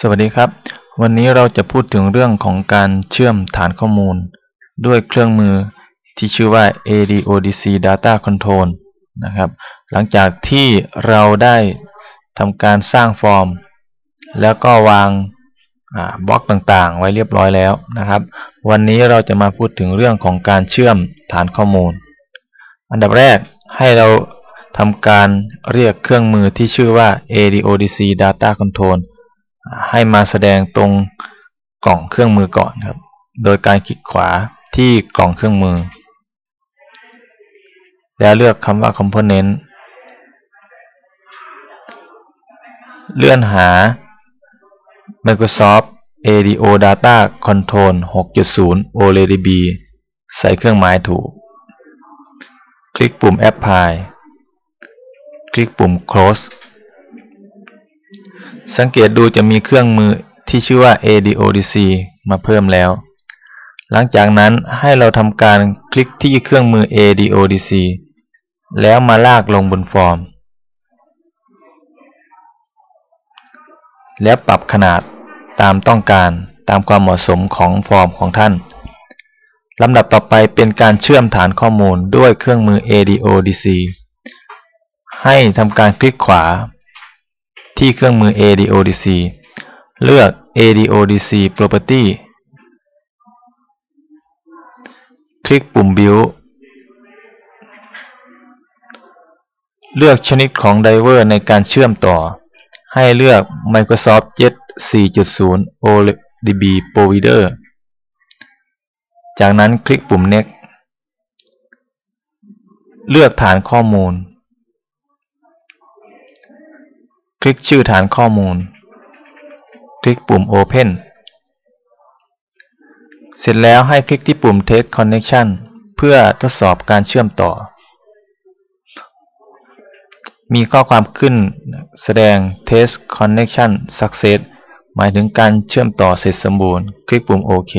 สวัสดีครับ วันนี้เราจะพูดถึงเรื่องของการเชื่อมฐานข้อมูล ด้วยเครื่องมือที่ชื่อว่า ADODC Data Control นะครับ หลังจากที่เราได้ทำการสร้างฟอร์ม แล้วก็วางบล็อกต่างๆ ไว้เรียบร้อยแล้วนะครับ วันนี้เราจะมาพูดถึงเรื่องของการเชื่อมฐานข้อมูล อันดับแรกให้เราทำการเรียกเครื่องมือที่ชื่อว่า ADODC Data Control ให้มาแสดงตรงกล่องเครื่องมือก่อนครับ โดยการคลิกขวาที่กล่องเครื่องมือ แล้วเลือกคำว่า Component เลื่อนหา Microsoft ADO Data Control 6.0 OLEDB ใส่เครื่องหมายถูก คลิกปุ่ม Apply คลิกปุ่ม Close สังเกตดูจะมีเครื่องมือที่ชื่อว่า ADODC มาเพิ่มแล้ว หลังจากนั้นให้เราทำการคลิกที่เครื่องมือ ADODC แล้วมาลากลงบนฟอร์ม แล้วปรับขนาดตามต้องการตามความเหมาะสมของฟอร์มของท่านลำดับต่อไปเป็นการเชื่อมฐานข้อมูลด้วยเครื่องมือ ADODC ให้ทำการคลิกขวา ที่เครื่องมือ ADODC เลือก ADODC Property คลิกปุ่ม Build เลือกชนิดของไดเวอร์ในการเชื่อมต่อ ให้เลือก Microsoft Jet 4.0 ODB Provider จากนั้นคลิกปุ่ม Next เลือกฐานข้อมูลค ลิกชื่อฐานข้อมูล คลิกปุ่ม Open เสร็จแล้วให้คลิกที่ปุ่ม Test Connection เพื่อทดสอบการเชื่อมต่อ มีข้อความขึ้นแสดง Test Connection Success หมายถึงการเชื่อมต่อเสร็จสมบูรณ์ คลิกปุ่มโอเค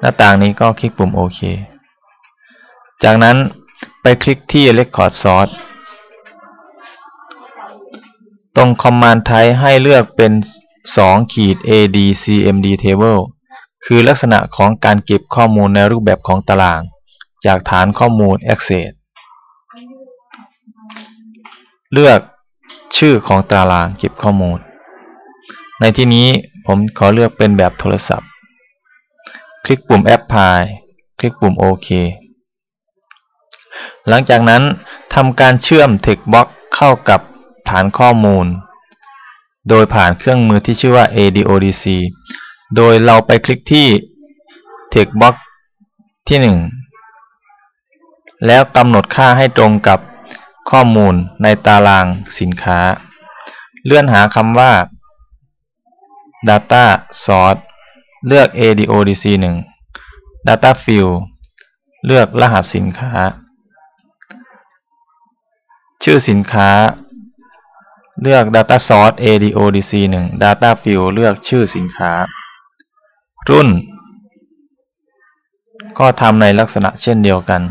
หน้าต่างนี้ก็คลิกปุ่มโอเคจากนั้นไปคลิกที่ Record Source ตรง Command Type ให้เลือกเป็น2ขีด ADCMD Table คือลักษณะของการเก็บข้อมูลในรูปแบบของตาราง จากฐานข้อมูล Access เลือกชื่อของตารางเก็บข้อมูล ในที่นี้ผมขอเลือกเป็นแบบโทรศัพท์ คลิกปุ่ม Apply คลิกปุ่มโอเคหลังจากนั้นทำการเชื่อม Textbox เข้ากับ ฐานข้อมูล โดยผ่านเครื่องมือที่ชื่อว่า ADODC โดยเราไปคลิกที่ Textbox ที่ 1 แล้วกำหนดค่าให้ตรงกับข้อมูลในตารางสินค้า เลื่อนหาคำว่า Data Source เลือก ADODC 1 Data Field เลือกรหัสสินค้า ชื่อสินค้า เลือก Data Source ADODC 1 Data Field เลือกชื่อสินค้า รุ่น ก็ทำในลักษณะเช่นเดียวกัน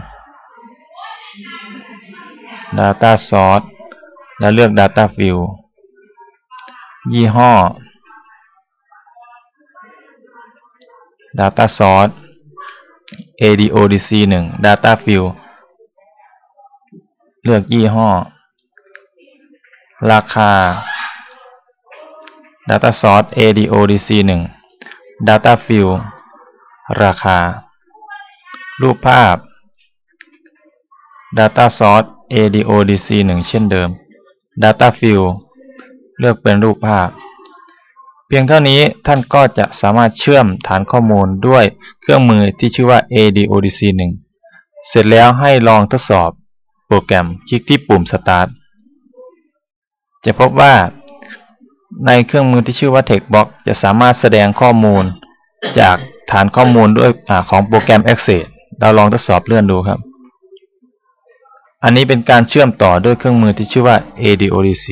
Data Source แล้วเลือก Data Field ยี่ห้อ Data Source ADODC 1 Data Field เลือกยี่ห้อ ราคา Data Source ADODC 1 Data Field ราคา รูปภาพ Data Source ADODC 1 เช่นเดิม Data Field เลือกเป็นรูปภาพ เพียงเท่านี้ท่านก็จะสามารถเชื่อมฐานข้อมูลด้วยเครื่องมือที่ชื่อว่า ADODC 1 เสร็จแล้วให้ลองทดสอบโปรแกรมคลิกที่ปุ่ม Start จะพบว่าในเครื่องมือที่ชื่อว่า TextBox จะสามารถแสดงข้อมูลจากฐานข้อมูลด้วยอของโปรแกรม Access เราลองทดสอบเลื่อนดูครับ อันนี้เป็นการเชื่อมต่อด้วยเครื่องมือที่ชื่อว่า ADODC